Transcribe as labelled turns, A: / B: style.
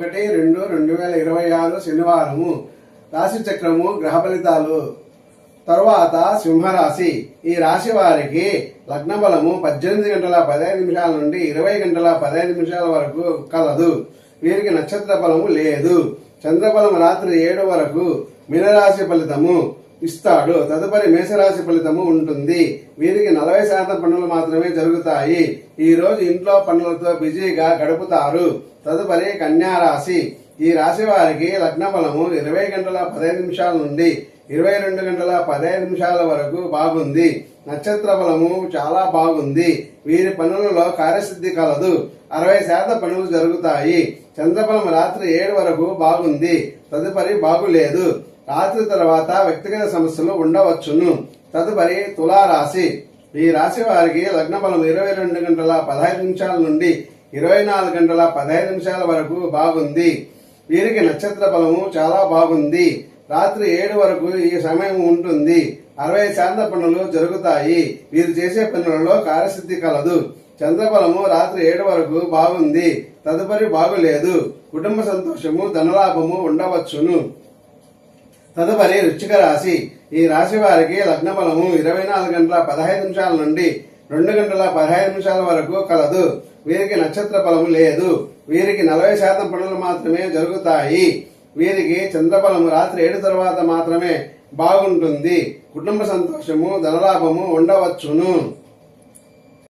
A: ఒకటి రెండు రెండు వేల ఇరవై ఆరు శనివారము. రాశి చక్రము గ్రహ ఫలితాలు. తరువాత సింహరాశి. ఈ రాశి వారికి లగ్న బలము పద్దెనిమిది గంటల పదహైదు నిమిషాల నుండి ఇరవై గంటల పదహైదు నిమిషాల వరకు కలదు. వీరికి నక్షత్ర బలము లేదు. చంద్రబలం రాత్రి ఏడు వరకు మీనరాశి ఫలితము. ఇస్తాడు. తదుపరి మేషరాశి ఫలితము ఉంటుంది. వీరికి నలభై శాతం పనులు మాత్రమే జరుగుతాయి. ఈ రోజు ఇంట్లో పనులతో బిజీగా గడుపుతారు. తదుపరి కన్యా రాశి. ఈ రాశి వారికి లగ్న బలము ఇరవై గంటల పదహైదు నిమిషాల నుండి ఇరవై రెండు గంటల పదహైదు నిమిషాల వరకు బాగుంది. నక్షత్ర బలము చాలా బాగుంది. వీరి పనులలో కార్యసిద్ధి కలదు. అరవై శాతం పనులు జరుగుతాయి. చంద్రబలం రాత్రి ఏడు వరకు బాగుంది. తదుపరి బాగులేదు. రాత్రి తర్వాత వ్యక్తిగత సమస్యలు ఉండవచ్చును. తదుపరి తులారాశి. ఈ రాశి వారికి లగ్న బలం ఇరవై రెండు గంటల పదహైదు నిమిషాల నుండి ఇరవై నాలుగు గంటల పదహైదు నిమిషాల వరకు బాగుంది. వీరికి నక్షత్ర బలము చాలా బాగుంది. రాత్రి ఏడు వరకు ఈ సమయం ఉంటుంది. అరవై శాతం పనులు జరుగుతాయి. వీరు చేసే పనులలో కార్యసిద్ధి కలదు. చంద్రబలము రాత్రి ఏడు వరకు బాగుంది. తదుపరి బాగులేదు. కుటుంబ సంతోషము ధనలాభము ఉండవచ్చును. తదుపరి వృచ్చిక రాశి. ఈ రాశి వారికి లగ్న బలము ఇరవై నాలుగు గంటల పదహైదు నిమిషాల నుండి రెండు గంటల పదహైదు నిమిషాల వరకు కలదు. వీరికి నక్షత్ర బలము లేదు. వీరికి నలభై శాతం పనులు మాత్రమే జరుగుతాయి. వీరికి చంద్రబలము రాత్రి ఏడు తర్వాత మాత్రమే బాగుంటుంది. కుటుంబ సంతోషము ధనలాభము ఉండవచ్చును.